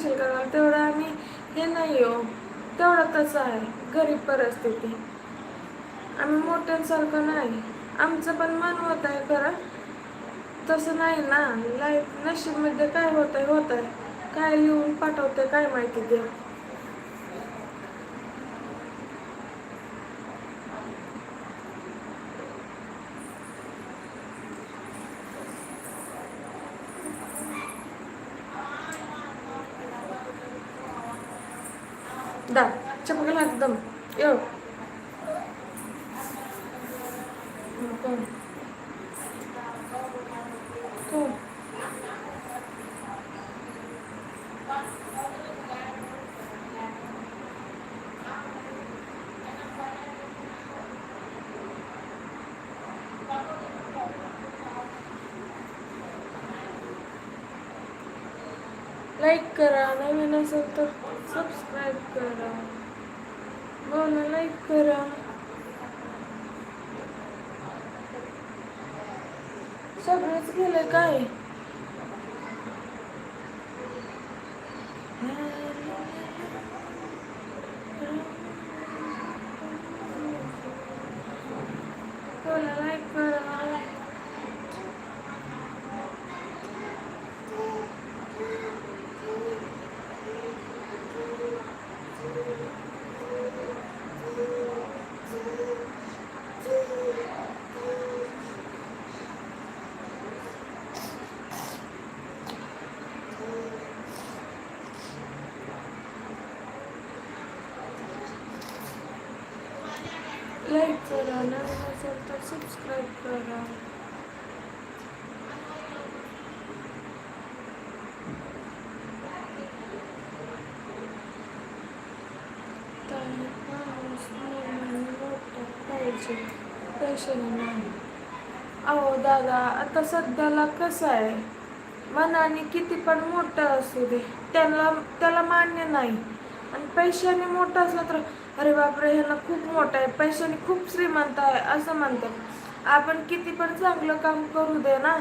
Facial करणार तेवढं आम्ही हे नाही हो. तेवढं तसं आहे? गरीब परिस्थिती. आम्ही मोठ्यांसारखं नाही. आमचं पण मन होत आहे खरं. तसं नाही ना. लाईफ नशीबमध्ये काय होत आहे होत आहे काय लिहून पाठवते काय माहिती देऊ దా చెప్పుకలు అర్థం. యో. लाईक करा नवीन असेल तर सबस्क्राईब करा. बोला लाईक करा. सगळंच गेलं काय बोला लाईक करा लाईक करा नवीन असेल तर सबस्क्राईब करा. नाही. अहो दादा आता सध्याला कसं आहे? मनाने किती पण मोठं असू दे त्याला त्याला मान्य नाही. आणि पैशाने मोठं असलं तर अरे बापरे ह्यांना खूप मोठं आहे. पैशाने खूप श्रीमंत आहे असं म्हणतात. आपण किती पण चांगलं काम करू दे ना.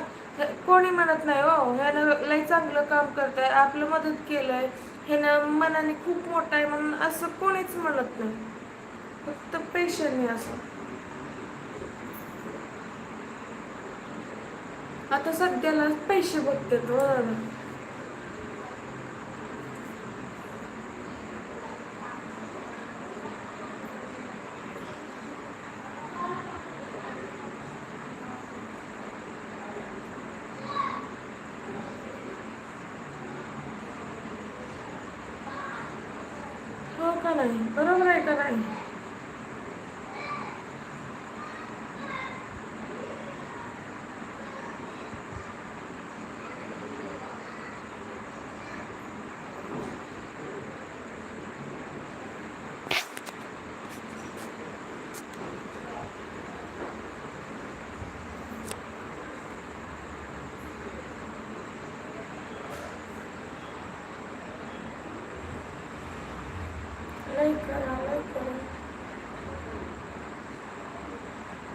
कोणी म्हणत नाही हो ह्यानं लय चांगलं काम करत आहे आपलं मदत केलंय. ह्यानं मनाने खूप मोठं आहे म्हणून असं कोणीच म्हणत नाही. फक्त पैशाने असं. आता सध्याला पैसे बघतात हो दादा हो का नाही बरोबर आहे का नाही लाईक करा लाईक करा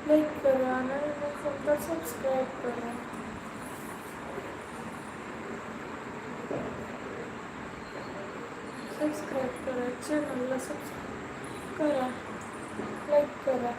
लाईक करा नाही असेल तर सबस्क्राईब करा सबस्क्राईब करा चॅनलला सबस्क्राईब करा लाईक करा